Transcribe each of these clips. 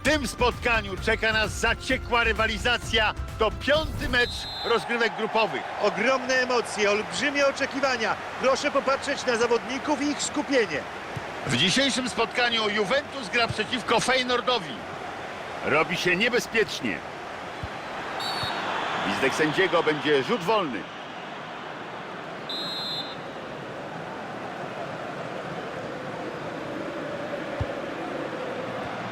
W tym spotkaniu czeka nas zaciekła rywalizacja. To piąty mecz rozgrywek grupowych. Ogromne emocje, olbrzymie oczekiwania. Proszę popatrzeć na zawodników i ich skupienie. W dzisiejszym spotkaniu Juventus gra przeciwko Feynordowi. Robi się niebezpiecznie. Gwizdek sędziego będzie rzut wolny.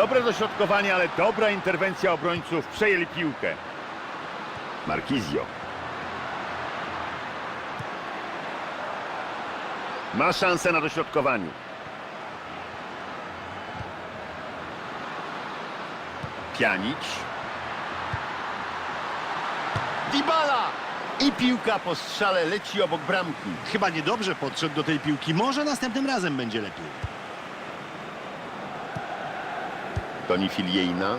Dobre dośrodkowanie, ale dobra interwencja obrońców. Przejęli piłkę. Markizio. Ma szansę na dośrodkowaniu. Pjanić. Dybala! I piłka po strzale leci obok bramki. Chyba niedobrze podszedł do tej piłki. Może następnym razem będzie lepiej. Toni Filiejna.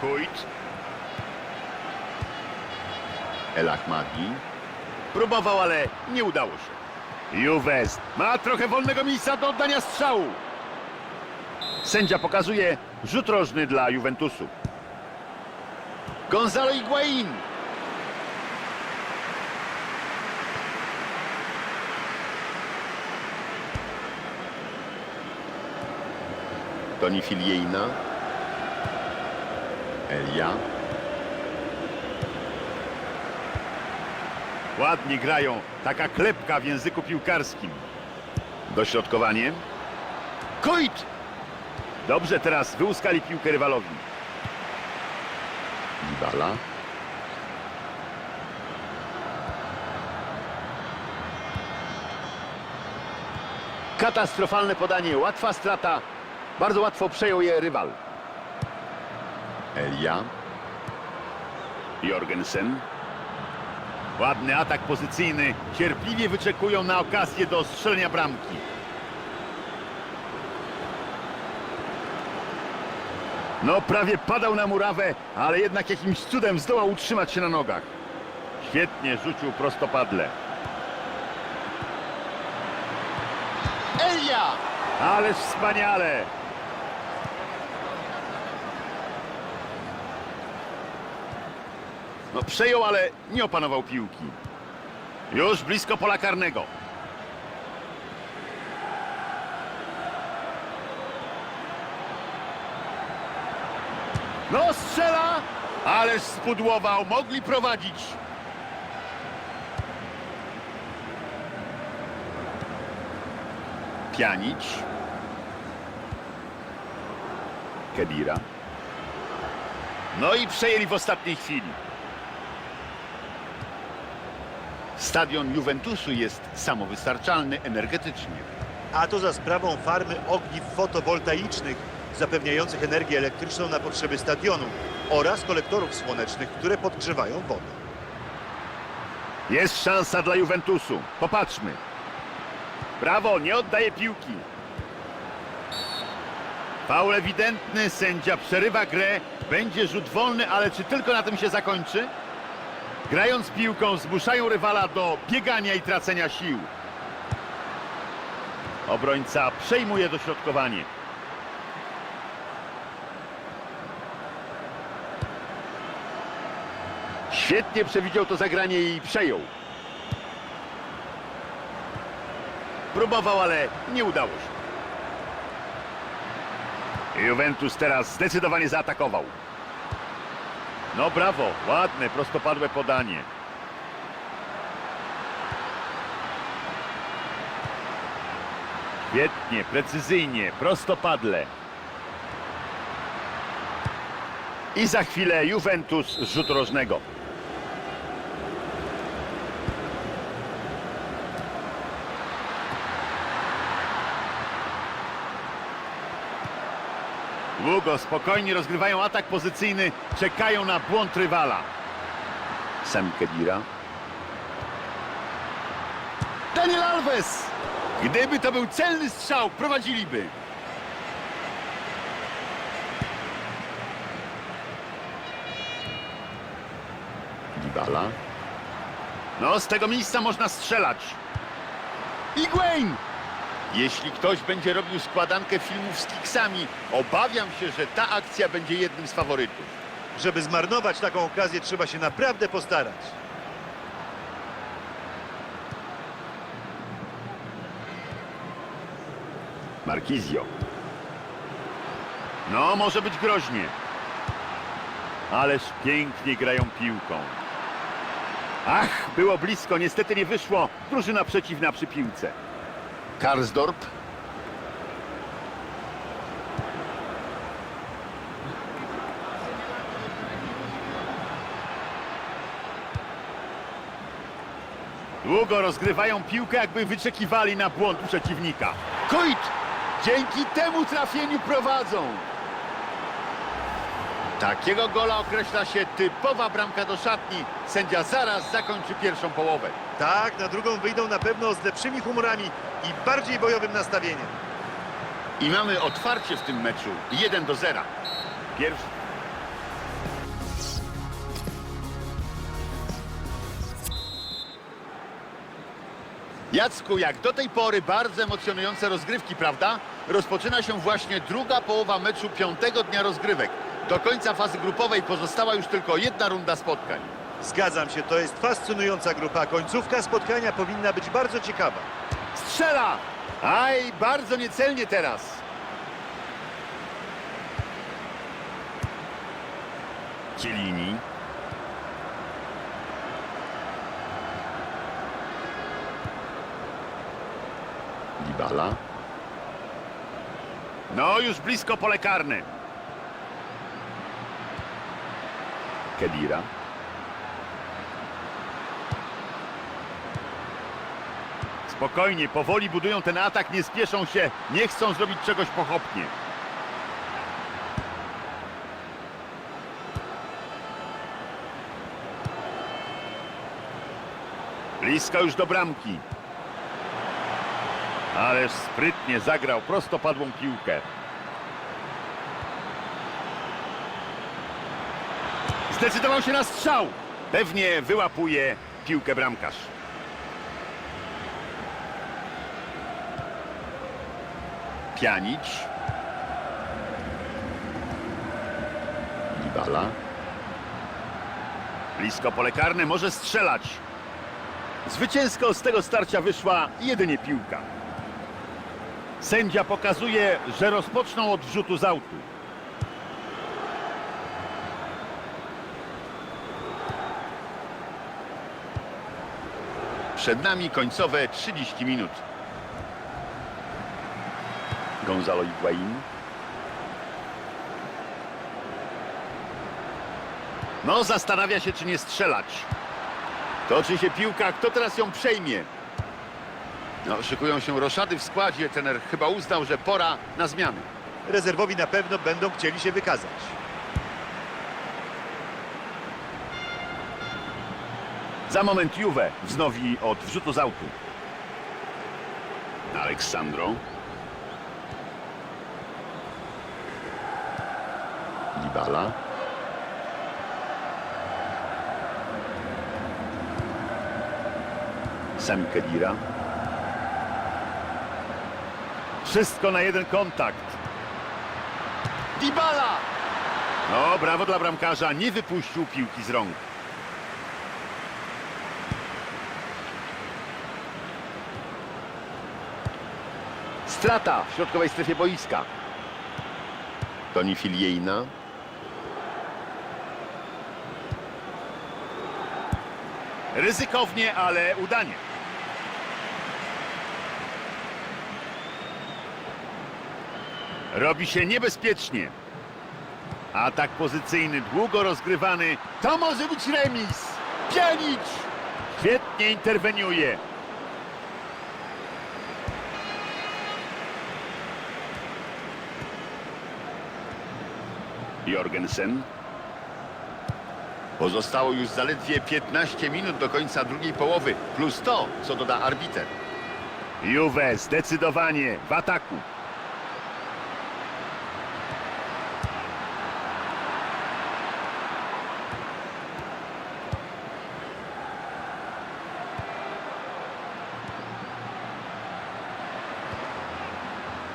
Kujt. El Ahmadi. Próbował, ale nie udało się. Juves ma trochę wolnego miejsca do oddania strzału. Sędzia pokazuje rzut rożny dla Juventusu. Gonzalo Higuain. Toni Filiejna. Elia. Ładnie grają. Taka klepka w języku piłkarskim. Dośrodkowanie. Kujt! Dobrze teraz wyłuskali piłkę rywalowi. Dybala. Katastrofalne podanie, łatwa strata. Bardzo łatwo przejął je rywal. Elia. Jorgensen. Ładny atak pozycyjny. Cierpliwie wyczekują na okazję do strzelenia bramki. No prawie padał na murawę, ale jednak jakimś cudem zdołał utrzymać się na nogach. Świetnie rzucił prostopadle. Elia! Ależ wspaniale! No przejął, ale nie opanował piłki. Już blisko pola karnego. No strzela, ależ spudłował, mogli prowadzić. Pianić. Kedira. No i przejęli w ostatniej chwili. Stadion Juventusu jest samowystarczalny energetycznie. A to za sprawą farmy ogniw fotowoltaicznych zapewniających energię elektryczną na potrzeby stadionu oraz kolektorów słonecznych, które podgrzewają wodę. Jest szansa dla Juventusu. Popatrzmy. Brawo, nie oddaje piłki. Faul ewidentny, sędzia przerywa grę. Będzie rzut wolny, ale czy tylko na tym się zakończy? Grając piłką zmuszają rywala do biegania i tracenia sił. Obrońca przejmuje dośrodkowanie. Świetnie przewidział to zagranie i przejął. Próbował, ale nie udało się. Juventus teraz zdecydowanie zaatakował. No brawo, ładne, prostopadłe podanie. Świetnie, precyzyjnie, prostopadle. I za chwilę Juventus z rzutu rożnego. Długo, spokojnie rozgrywają atak pozycyjny, czekają na błąd rywala. Sami Kedira. Daniel Alves! Gdyby to był celny strzał, prowadziliby. Dybala. No, z tego miejsca można strzelać. Higuain! Jeśli ktoś będzie robił składankę filmów z kiksami, obawiam się, że ta akcja będzie jednym z faworytów. Żeby zmarnować taką okazję, trzeba się naprawdę postarać. Markizio. No, może być groźnie. Ależ pięknie grają piłką. Ach, było blisko, niestety nie wyszło. Drużyna przeciwna przy piłce. Karsdorp. Długo rozgrywają piłkę, jakby wyczekiwali na błąd przeciwnika. Kujt! Dzięki temu trafieniu prowadzą. Takiego gola określa się typowa bramka do szatni. Sędzia zaraz zakończy pierwszą połowę. Tak, na drugą wyjdą na pewno z lepszymi humorami i bardziej bojowym nastawieniem. I mamy otwarcie w tym meczu. 1 do 0. Pierwszy. Jacku, jak do tej pory bardzo emocjonujące rozgrywki, prawda? Rozpoczyna się właśnie druga połowa meczu piątego dnia rozgrywek. Do końca fazy grupowej pozostała już tylko jedna runda spotkań. Zgadzam się, to jest fascynująca grupa. Końcówka spotkania powinna być bardzo ciekawa. Strzela! Aj, bardzo niecelnie teraz. Cielini. Dybala. No, już blisko pole karne. Kedira. Spokojnie, powoli budują ten atak, nie spieszą się, nie chcą zrobić czegoś pochopnie. Blisko już do bramki. Ależ sprytnie zagrał prostopadłą piłkę. Zdecydował się na strzał. Pewnie wyłapuje piłkę bramkarz. Pjanić. Dybala. Blisko pole karne, może strzelać. Zwycięsko z tego starcia wyszła jedynie piłka. Sędzia pokazuje, że rozpoczną od wrzutu z autu. Przed nami końcowe 30 minut. Gonzalo Higuain. No, zastanawia się, czy nie strzelać. Toczy się piłka, kto teraz ją przejmie? No, szykują się roszady w składzie. Trener chyba uznał, że pora na zmiany. Rezerwowi na pewno będą chcieli się wykazać. Za moment Juve wznowi od wrzutu z autu. Aleksandro. Dybala. Sami Kedira. Wszystko na jeden kontakt. Dybala! No, brawo dla bramkarza. Nie wypuścił piłki z rąk. Strata w środkowej strefie boiska. Toni Filiejna. Ryzykownie, ale udanie. Robi się niebezpiecznie. Atak pozycyjny, długo rozgrywany. To może być remis. Pianić! Świetnie interweniuje. Jorgensen. Pozostało już zaledwie 15 minut do końca drugiej połowy, plus to, co doda arbiter. Juve zdecydowanie w ataku.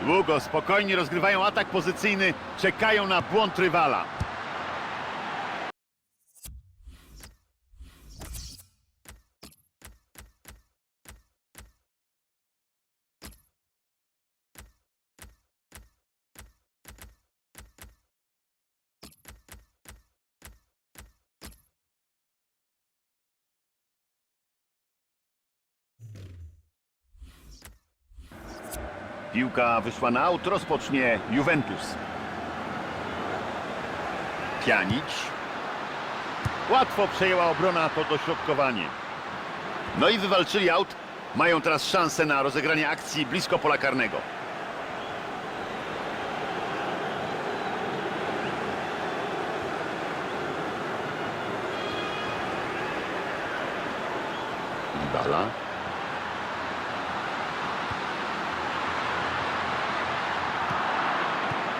Długo, spokojnie rozgrywają atak pozycyjny, czekają na błąd rywala. Piłka wyszła na aut, rozpocznie Juventus. Pjanic. Łatwo przejęła obrona to dośrodkowanie. No i wywalczyli aut. Mają teraz szansę na rozegranie akcji blisko pola karnego. Dybala.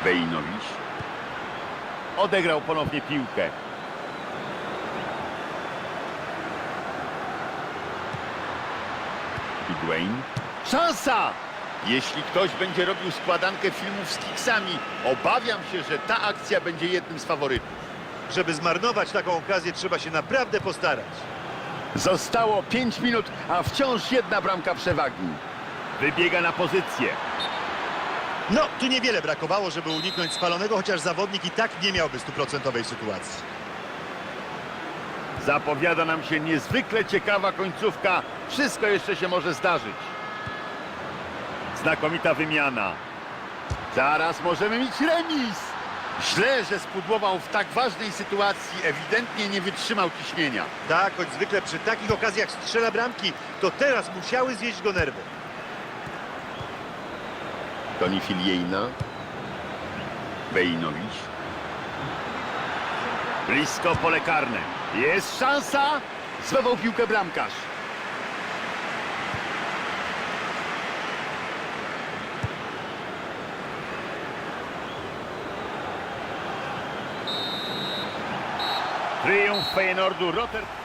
Bejnowicz. Odegrał ponownie piłkę. Higuain. Szansa! Jeśli ktoś będzie robił składankę filmów z kiksami, obawiam się, że ta akcja będzie jednym z faworytów. Żeby zmarnować taką okazję, trzeba się naprawdę postarać. Zostało 5 minut, a wciąż jedna bramka przewagi. Wybiega na pozycję. No, tu niewiele brakowało, żeby uniknąć spalonego, chociaż zawodnik i tak nie miałby stuprocentowej sytuacji. Zapowiada nam się niezwykle ciekawa końcówka. Wszystko jeszcze się może zdarzyć. Znakomita wymiana. Zaraz możemy mieć remis. Źle, że spudłował w tak ważnej sytuacji. Ewidentnie nie wytrzymał ciśnienia. Tak, choć zwykle przy takich okazjach strzela bramki, to teraz musiały zjeść go nerwy. Toni Filiejna. Bejnowicz. Blisko pole karne. Jest szansa. Złapał piłkę bramkarz. Triumf Feyenoordu Rotterdam.